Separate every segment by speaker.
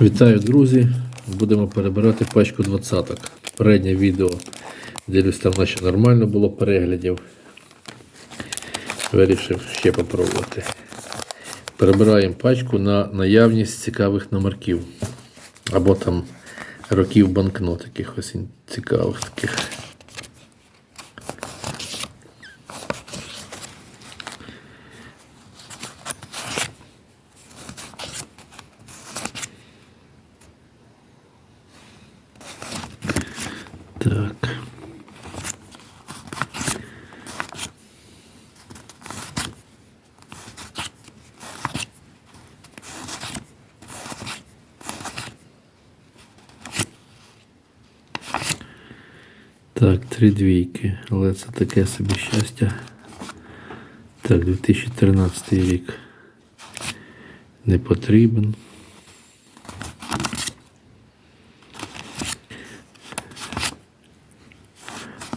Speaker 1: Вітаю, друзі! Будемо перебирати пачку двадцяток. Переднє відео дивлюсь, там наче нормально було переглядів. Вирішив ще попробувати. Перебираємо пачку на наявність цікавих номерків. Або там років банкнот якихось цікавих таких. Так. Так, три двійки, але це таке собі щастя. Так, 2013 рік не потрібен.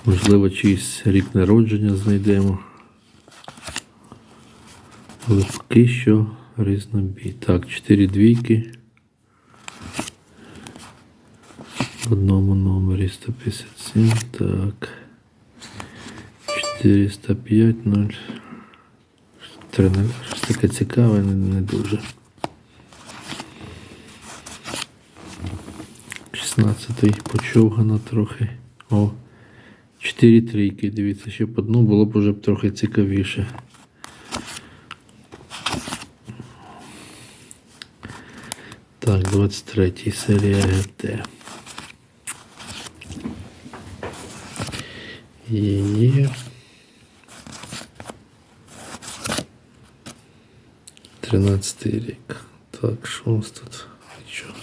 Speaker 1: Можливо, чийсь рік народження знайдемо. Але поки що різнобій. Так, 4 двійки. В одному номері 157. Так. 405, 0. Щось таке цікаве, не, не дуже. 16-й почовгано трохи. О. Чотири трійки, дивіться, ще б одну було б уже трохи цікавіше. Так, 23 серія ГТ. Є. Тринадцятий рік. Так, що у нас тут? Нічого.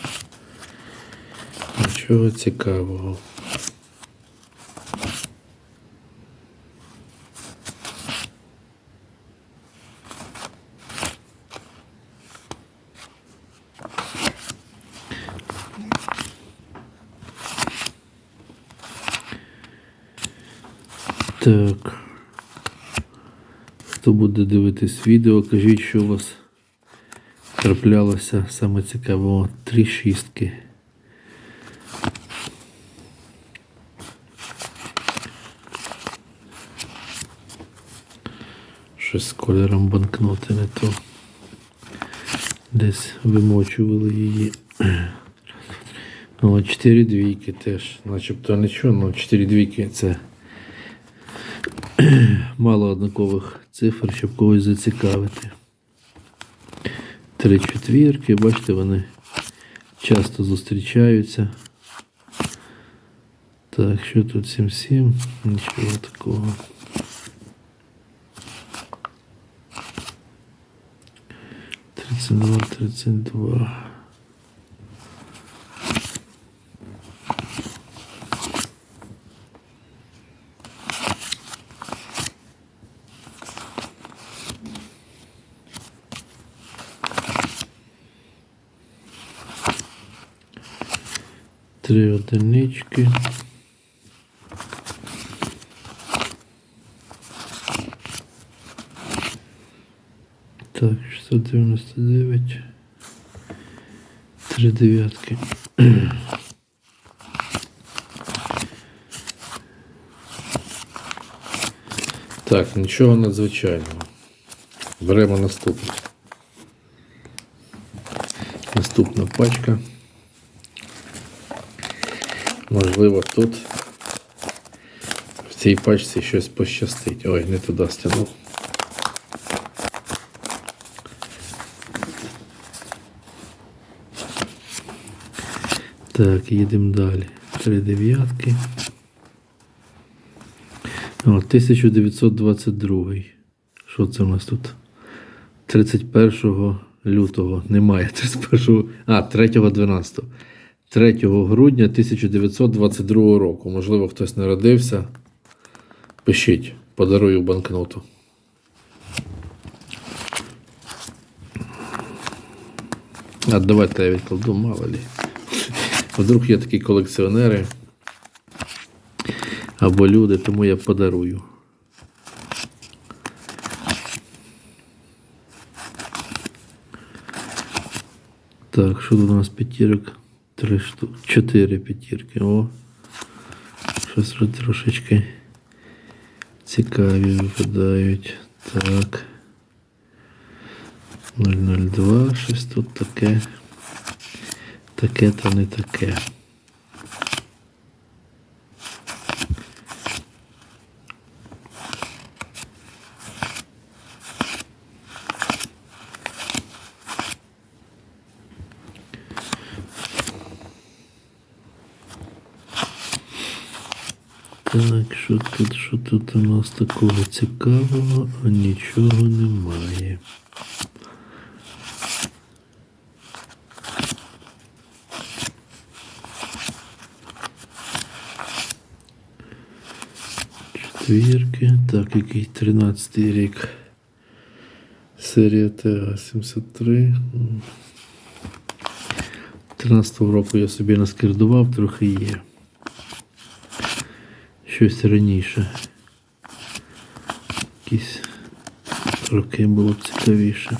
Speaker 1: Нічого цікавого. Так. Хто буде дивитись відео, кажіть, що у вас траплялося саме цікавого. Три шістки. Щось з кольором банкноти не то. Десь вимочували її. Ну, а чотири двійки теж. Начебто нічого, але чотири двійки це мало однакових цифр, щоб когось зацікавити. Три четвірки, бачите, вони часто зустрічаються. Так, що тут 7-7? Нічого такого. Тридцять два, тридцять два. Три одинички. Так, 699. Три дев'ятки. Так, нічого надзвичайного. Беремо наступне. Наступна пачка. Можливо, тут в цій пачці щось пощастить. Ой, не туди стягнув. Так, їдемо далі. Три дев'ятки. О, 1922. Що це у нас тут? 31 лютого. Немає 31. А, 3.12. 3 грудня 1922 року. Можливо, хтось народився. Пишіть, подарую банкноту. А давайте я відкладу, мало лі. Вдруг є такі колекціонери або люди, тому я подарую. Так, що у нас п'ятірок? Три штуки. Чотири п'ятірки. О. Щось трошечки цікаві випадають. Так. 002, щось тут таке. Таке та не таке. Так, що тут, що тут у нас такого цікавого, а нічого немає. Четвірки. Так, який 13 рік. Серія ТА 73. 13 року я собі наскердував, трохи є. Щось раніше. Якісь роки було б цікавіше.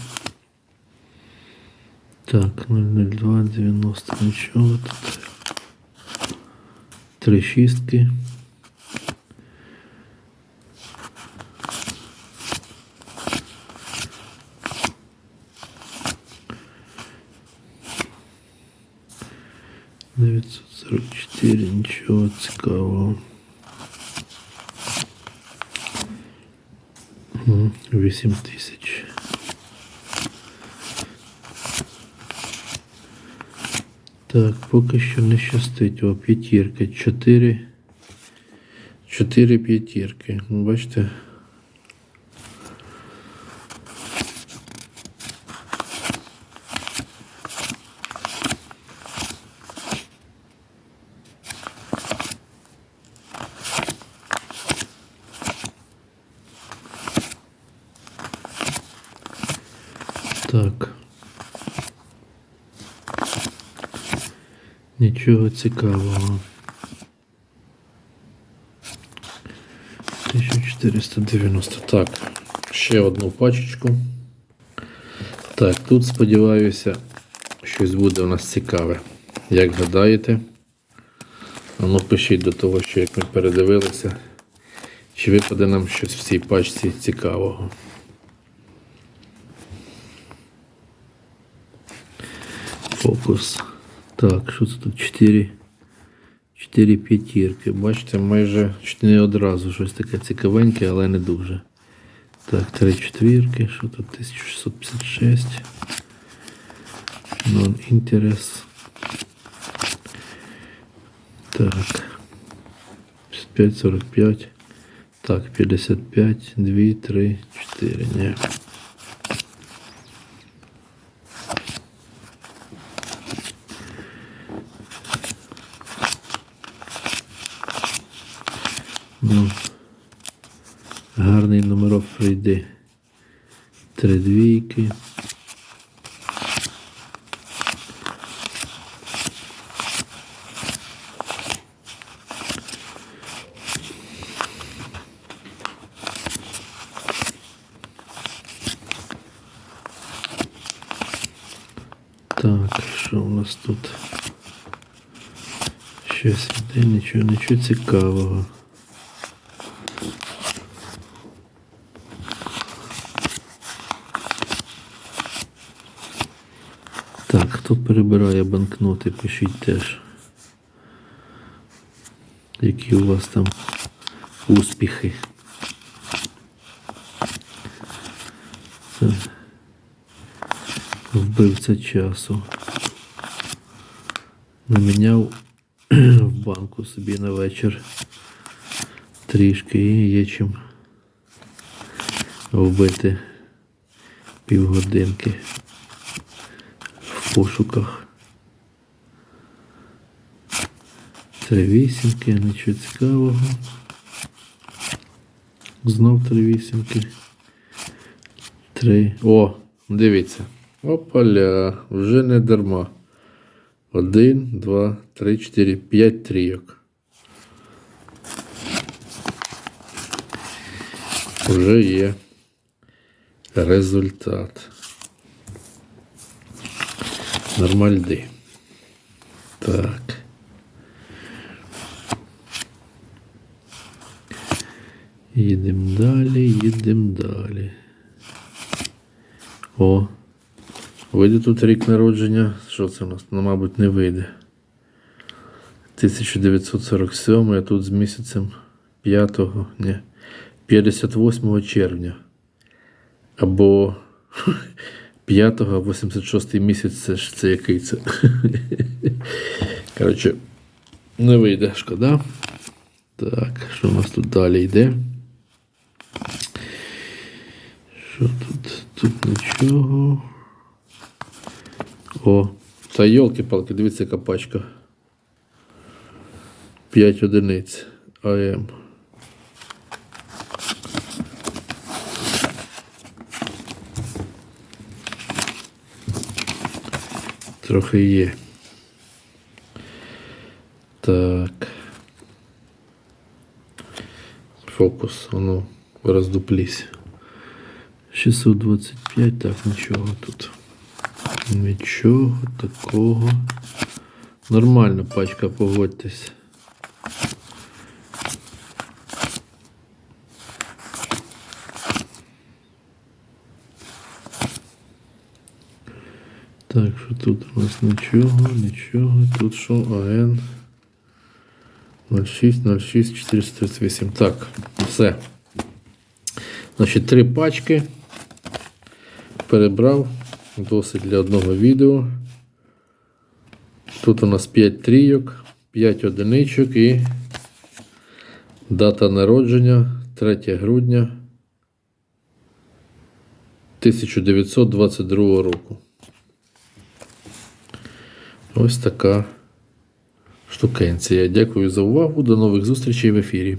Speaker 1: Так, 002, 90, нічого тут. Три шістки. Дев'ятсот сорок чотири, нічого цікавого. Мгм, Вісім тисяч. Так, поки що не щастить. О, п'ятірки. Чотири. Чотири п'ятірки. Бачите? Так. Нічого цікавого. 1490. Так, ще одну пачечку. Так, тут сподіваюся, щось буде у нас цікаве. Як гадаєте? Ну пишіть до того, що як ми передивилися, чи випаде нам щось в цій пачці цікавого. Фокус. Так, що це тут? 4. 4 п'ятірки. Бачите, майже не одразу щось таке цікавеньке, але не дуже. Так, 3 четвірки. Що тут 1656. Non-інтерес. Так. 55, 45. Так, 55, 2, 3, 4. Ні. Ну, гарний номерок прийде. Три двійки. Так, що у нас тут? Щось іде, нічого, нічого цікавого. Так, хто перебирає банкноти, пишіть теж. Які у вас там успіхи. Вбивця часу. Наміняв в банку собі на вечір трішки і є чим вбити півгодинки пошуках. Три вісімки, нічого цікавого. Знов три вісімки. Три. О, дивіться. Опаля, вже не дарма. Один, два, три, чотири, п'ять трійок. Вже є результат. Нормальди. Так. Їдемо далі, їдемо далі. О. Вийде тут рік народження. Що це у нас? Ну, мабуть, не вийде. 1947, а тут з місяцем 5, ні, 58 червня. Або 5, 86 місяць, це ж це який це. Коротше, не вийде, шкода. Так, що у нас тут далі йде? Що тут? Тут нічого. О, та йолки-палки, дивіться, яка пачка. 5 одиниць АМ. Трохи є. Так. Фокус, воно роздуплісь. 625, так, нічого тут. Нічого такого. Нормально пачка, погодьтесь. Так, що тут у нас нічого, нічого. Тут що АН 06, 06, 438. Так, все. Значить, три пачки. Перебрав. Досить для одного відео. Тут у нас 5 трійок, 5 одиничок і дата народження 3 грудня 1922 року. Ось така штукенція. Дякую за увагу. До нових зустрічей в ефірі.